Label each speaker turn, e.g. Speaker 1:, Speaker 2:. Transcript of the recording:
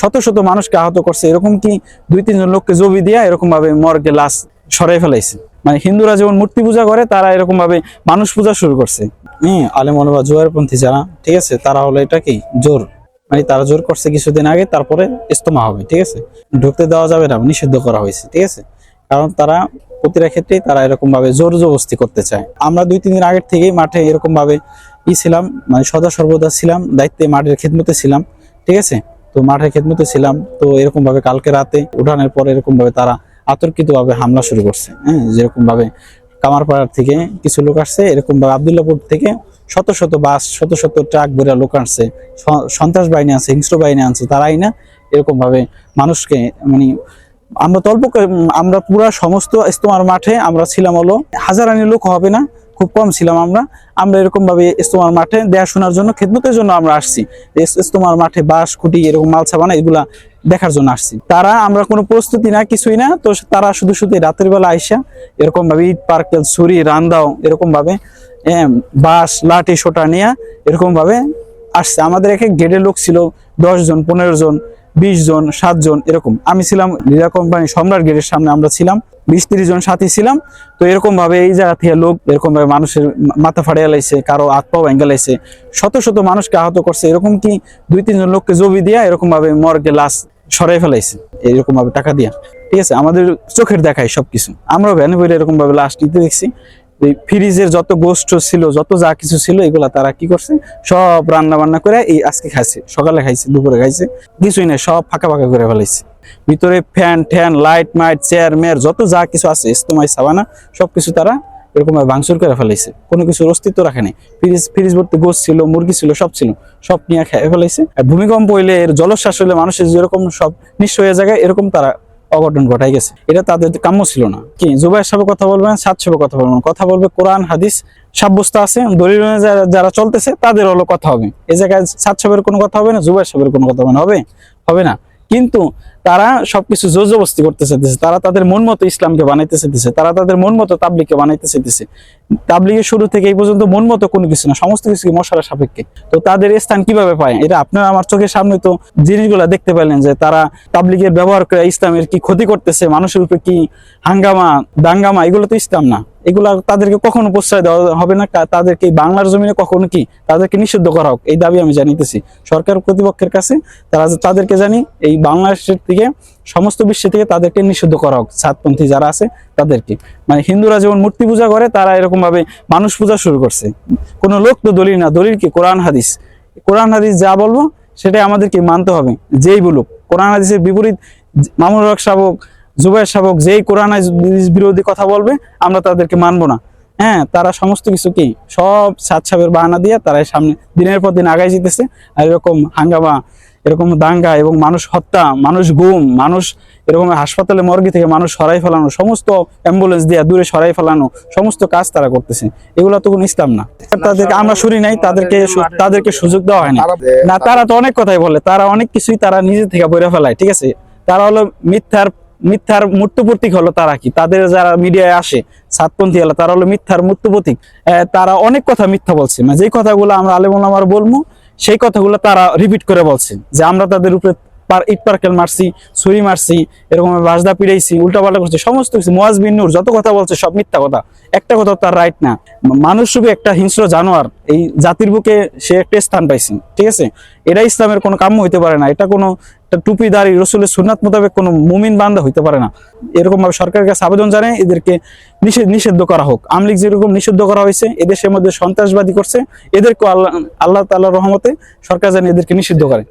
Speaker 1: শত শত মানুষকে আহত করছে। এরকম কি দুই, তিনজন লোককে জবি দিয়া এরকম ভাবে মর্গে লাশ সরাই ফেলাইছে? মানে হিন্দুরা যেমন মূর্তি পূজা করে, তারা এরকম ভাবে মানুষ পূজা শুরু করছে। হম, আলেম বা জোয়ারপন্থী যারা, ঠিক আছে, তারা হলো এটা কি? জোর। মানে তারা জোর করছে কিছুদিন আগে, তারপরে ইস্তমা হবে, ঠিক আছে? ঢুকতে দেওয়া যাবে না, নিষিদ্ধ করা হয়েছে, ঠিক আছে? কারণ তারা প্রতিটা ক্ষেত্রেই তারা এরকম ভাবে জোর জবস্তি করতে চায়। আমরা দুই, তিন দিন আগের থেকেই মাঠে এরকম ভাবে ই ছিলাম মানে সদা সর্বদা ছিলাম, দায়িত্বে মাঠের খেদমতে ছিলাম, ঠিক আছে? তো মাঠের খেদমতে ছিলাম, তো এরকম ভাবে কালকে রাতে উঠানের পর এরকম ভাবে তারা আতর্কিত ভাবে হামলা শুরু করছে হ্যাঁ? যেরকম ভাবে কামারপাড়ার থেকে কিছু লোক আসছে এরকম ভাবে আবদুল্লাপুর থেকে শত শত বাস, শত শত ট্রাক ভরে লোক আসছে। স- সন্ত্রাস বাহিনী আছে হিংস্র বাহিনী আনছে, তারাই না এরকম ভাবে মানুষকে মানে আমরা তল্প আমরা পুরা সমস্ত ইস্তমার মাঠে আমরা ছিলাম হলো হাজারানি লোক হবে না খুব কম ছিলাম আমরা। আমরা এরকম ভাবে ইস্তমার মাঠে দেখাশোনার জন্য খেদমতের জন্য আমরা আসছি। ইস- ইস্তমার মাঠে বাঁশ খুঁটি এরকম মালসা বানা এগুলা দেখার জন্য আসছি। তারা আমরা কোনো প্রস্তুতি না কিছুই না তো তারা শুধু শুধু রাতের বেলা আইসা এরকম ভাবে ইট পার্কেল ছুরি রান্দাও এরকম ভাবে এম, বাঁশ লাঠি সোটা নিয়ে এরকম ভাবে আসছে। আমাদের এখানে গেটের লোক ছিল দশ জন, পনেরো জন, বিশ জন, সাত জন, এরকম। আমি ছিলাম লীলা কোম্পানি সম্রাট গেটের সামনে, আমরা ছিলাম, বিশ তিরিশ জন সাথী ছিলাম। তো এরকম ভাবে এই জায়গা থেকে লোক এরকম ভাবে মানুষের মাথা ফাড়িয়ে লাইছে, কারও হাত পাও ভেঙে লাইছে। শত শত মানুষকে আহত করছে। এরকম কি দুই তিনজন লোককে জবি দিয়া এরকম ভাবে মর্গে লাশ সরাই ফেলাইছে? এরকম ভাবে টাকা দিয়া। ঠিক আছে? আমাদের চোখের দেখায় সবকিছু। আমরা ভ্যানে বইলে এরকম ভাবে লাশ নিতে দেখছি। এই ফ্রিজের যত গোষ্ঠ ছিল, যত যা কিছু ছিল, এগুলা তারা কি করছে? সব রান্না বান্না করে এই আজকে খাইছে। সকালে খাইছে, দুপুরে খাইছে। কিছুই না সব ফাঁকা ফাঁকা করে ফেলাইছে। ভিতরে ফ্যান ট্যান লাইট, মাইট, চেয়ার মেয়ার যত যা কিছু আছে ইস্তমাই সাবানা, সবকিছু তারা এরকম ভাঙচুর করে ফেলাইছে। কোনো কিছুর অস্তিত্ব রাখে নাই। ফ্রিজ ফ্রিজ ভর্তি গোস ছিল, মুরগি ছিল, সব ছিল, সব নিয়ে খেয়ে ফেলাইছে। আর ভূমিকম্প হইলে এর জলোচ্ছ্বাস হইলে মানুষের যেরকম সব নিঃস্ব হয়ে যায়, এরকম তারা অঘটন ঘটাই গেছে। এটা তাদের কাম্য ছিল না। কি জুবাইয়ের সাহেব কথা বলবেন সাত সাহেব কথা বলবেন, কথা বলবে, কোরআন, হাদিস সাব্যস্ত আছে, দলিল যারা- চলতেছে, তাদের হলো কথা হবে। এ জায়গায় সাত সাহেবের কোনো কথা হবে না জুবাইয়ের সাহেবের কোনো কথা হবে না। হবে? হবে না। কিন্তু তারা সবকিছু জোর জবস্তি করতে চাইতেছে। তারা তাদের মন মতো ইসলামকে বানাইতে চাইতেছে। তারা তাদের মন মতো তাবলিগকে বানাইতে চাইতেছে। তাবলিগের শুরু থেকে এই পর্যন্ত মন মতো কোনো কিছু না, সমস্ত কিছু মশালা সাপেক্ষে। তো তাদের স্থান কীভাবে পায়? এটা আপনারা আমার চোখের সামনে তো জিনিসগুলো দেখতে পেলেন যে তারা তাবলিগের ব্যবহার করে ইসলামের কি ক্ষতি করতেছে, মানুষের উপরে কি হাঙ্গামা, দাঙ্গামা, এগুলো তো ইসলাম না। এগুলা তাদেরকে কখনো প্রশ্রয় দেওয়া হবে না। তাদেরকে বাংলার জমিনে কখনো কি তাদেরকে নিষিদ্ধ করা হোক, এই দাবি আমি জানিতেছি। সরকার কর্তৃপক্ষের কাছে তারা তাদেরকে জানি, এই বাংলাদেশের থেকে সমস্ত বিশ্ব থেকে তাদেরকে নিষিদ্ধ করা হোক সাতপন্থী যারা আছে তাদেরকে। মানে হিন্দুরা যেমন মূর্তি পূজা করে, তারা এরকম ভাবে মানুষ পূজা শুরু করছে। কোনো লোক তো দলিল না, দলিল কি? কোরআন, হাদিস। কোরআন, হাদিস যা বলব, সেটাই আমাদেরকে মানতে হবে, যেই বলুক। কোরআন, হাদিসের বিপরীত মামুনুল হক শাবক, জুবাইর শাবক যেই কোরআন, হাদিস বিরোধী কথা বলবে, আমরা তাদেরকে মানবো না। হ্যাঁ তারা সমস্ত কিছু কি? সব সাত সাহেবের বাহানা দিয়ে তারা সামনে দিনের পর দিন আগাই যেতেছে, আর এরকম হাঙ্গামা এরকম দাঙ্গা এবং মানুষ হত্যা মানুষ গুম মানুষ এরকম হাসপাতালে মর্গে থেকে মানুষ সরাই ফেলানো সমস্ত অ্যাম্বুলেন্স দিয়ে দূরে সরাই ফেলানো সমস্ত কাজ তারা করতেছে। এগুলো তো কোনো ইসলাম না। তাদেরকে আমরা শুনি নাই তাদেরকে তাদেরকে সুযোগ দেওয়া হয়নি। না তারা তো অনেক কথাই বলে তারা অনেক কিছুই তারা নিজে থেকে বইরা ফেলায় ঠিক আছে? তারা হলো মিথ্যার মিথ্যার মূর্ত প্রতীক হলো তারা কি? তাদের যারা মিডিয়ায় আসে সাতপন্থী হলো তারা হলো মিথ্যার মূর্ত প্রতীক তারা অনেক কথা মিথ্যা বলছে মানে যেই কথাগুলো আমরা আলেম আমার বলব সেই কথাগুলো তারা রিপিট করে বলছে যে আমরা তাদের উপরে পার- ইট পার্কেল মারছি, ছুরি মারছি এরকম বাসদা পিড়াইছি উল্টাপাল্টা করছি, সমস্ত কিছু। মোয়াজ বিন নূর যত কথা বলছে সব মিথ্যা কথা। একটা কথা তার রাইট না। মানুষ রূপে একটা হিংস্র জানোয়ার, এই জাতির বুকে সে একটা স্থান পাইছে, ঠিক আছে? এটা ইসলামের কোনো কাম্য হইতে পারে না। এটা কোনো একটা দাঁড়িয়ে রসুলের সুনাত মোতাবেক কোনো মুমিন বান্ধা হইতে পারে না। এরকম ভাবে সরকারের কাছে আবেদন জানায় এদেরকে নিষেধ নিষিদ্ধ করা হোক। আমলিগ যেরকম নিষিদ্ধ করা হয়েছে, এদেশের মধ্যে সন্ত্রাসবাদী করছে এদেরকে আল্লাহ আল্লাহ তাল্লাহ রহমতে সরকার জানিয়ে এদেরকে নিষিদ্ধ করে।